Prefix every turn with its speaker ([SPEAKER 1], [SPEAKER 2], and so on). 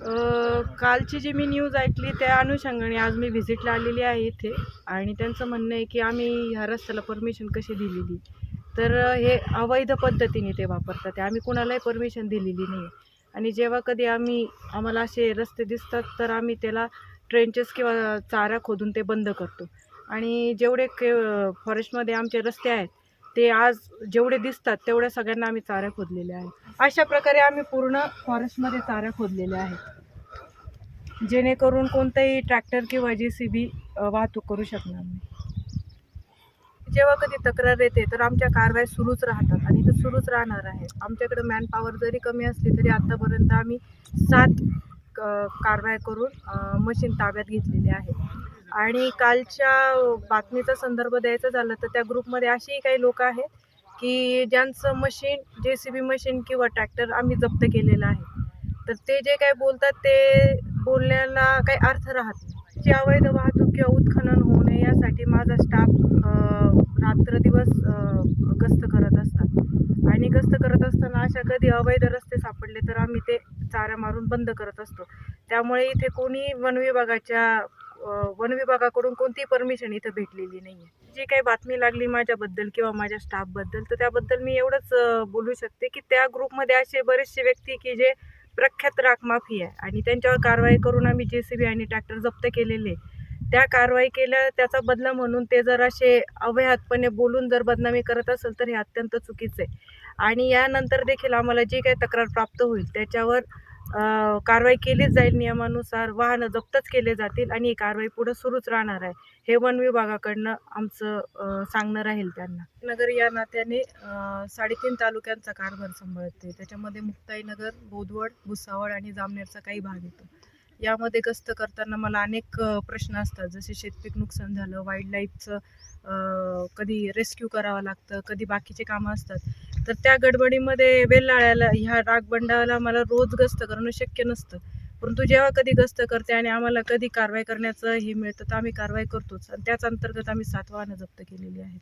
[SPEAKER 1] कालची जी मी न्यूज ऐकली त्या अनुषंगाने आज मी व्हिजिटला आलेली आहे इथे. आणि त्यांचं म्हणणं आहे की आम्ही ह्या रस्त्याला परमिशन कशी दिलेली? तर हे अवैध पद्धतीने ते वापरतात. आम्ही कुणालाही परमिशन दिलेली नाही. आणि जेव्हा कधी आम्ही आम्हाला असे रस्ते दिसतात तर आम्ही त्याला ट्रेंचेस किंवा चारा खोदून ते बंद करतो. आणि जेवढे के फॉरेस्टमध्ये आमचे रस्ते आहेत ते आज जेवढे दिसतात तेवढ्या सगळ्यांना आम्ही चाऱ्या खोदलेल्या आहेत. अशा प्रकारे आम्ही पूर्ण फॉरेस्टमध्ये चाऱ्या खोदलेल्या आहेत. जेणेकरून कोणताही ट्रॅक्टर किंवा जे सी बी वाहतूक करू शकणार नाही. जेव्हा कधी तक्रार येते तर आमच्या कारवाई सुरूच राहतात आणि ते सुरूच राहणार आहे आमच्याकडे मॅनपॉवर जरी कमी असली तरी आत्तापर्यंत आम्ही सात क- करून मशीन ताब्यात घेतलेली आहे आणि कालच्या बातमीचा संदर्भ द्यायचा झाला तर त्या ग्रुपमध्ये असेही काही लोक आहेत की ज्यांचं machine J C B machine किंवा ट्रॅक्टर आम्ही जप्त केलेलं आहे. तर ते जे काही बोलतात ते बोलण्याला काही अर्थ राहत नाही. जी अवैध वाहतूक किंवा उत्खनन होऊ नये यासाठी माझा स्टाफ रात्रदिवस गस्त करत असतात. आणि गस्त करत असताना अशा कधी अवैध रस्ते सापडले तर आम्ही ते चाऱ्या मारून बंद करत असतो. त्यामुळे इथे कोणी वन विभागाच्या वन विभागाकडून कोणती परमिशन इथं भेटलेली नाही आहे जी काही बातमी लागली माझ्याबद्दल किंवा माझ्या स्टाफबद्दल तर त्याबद्दल मी एवढंच बोलू शकते की त्या ग्रुपमध्ये असे बरेचसे व्यक्ती की जे प्रख्यात राखमाफी आहे आणि त्यांच्यावर कारवाई करून आम्ही जे सी बी आणि ट्रॅक्टर जप्त केलेले त्या कारवाई केल्या त्याचा बदला म्हणून ते जर असे अवयातपणे बोलून जर बदनामी करत असेल तर हे अत्यंत चुकीचं आहे. आणि यानंतर देखील आम्हाला जी काही तक्रार प्राप्त होईल त्याच्यावर कारवाई केलीच जाईल नियमानुसार वाहनं जप्तच केले जातील आणि ही कारवाई पुढे सुरूच राहणार आहे. हे वन विभागाकडनं आमचं सांगणं राहील त्यांना. नगर या नात्याने साडेतीन तालुक्यांचा कारभार सांभाळते. त्याच्यामध्ये मुक्ताईनगर बोदवड भुसावळ आणि जामनेरचा काही भाग येतो. यामध्ये गस्त करताना मला अनेक प्रश्न असतात. जसे शेतपीक नुकसान झालं वाईल्ड लाईफचं कधी रेस्क्यू करावं लागतं कधी बाकीचे कामं असतात. तर त्या गडबडीमध्ये वेल्लाळ्याला ह्या रागबंडाला मला रोज गस्त करणं शक्य नसतं. परंतु जेव्हा कधी गस्त करते आणि आम्हाला कधी कारवाई करण्याचं हे मिळतं तर आम्ही कारवाई करतोच. आणि त्याच अंतर्गत आम्ही सात वाहनं जप्त केलेली आहेत.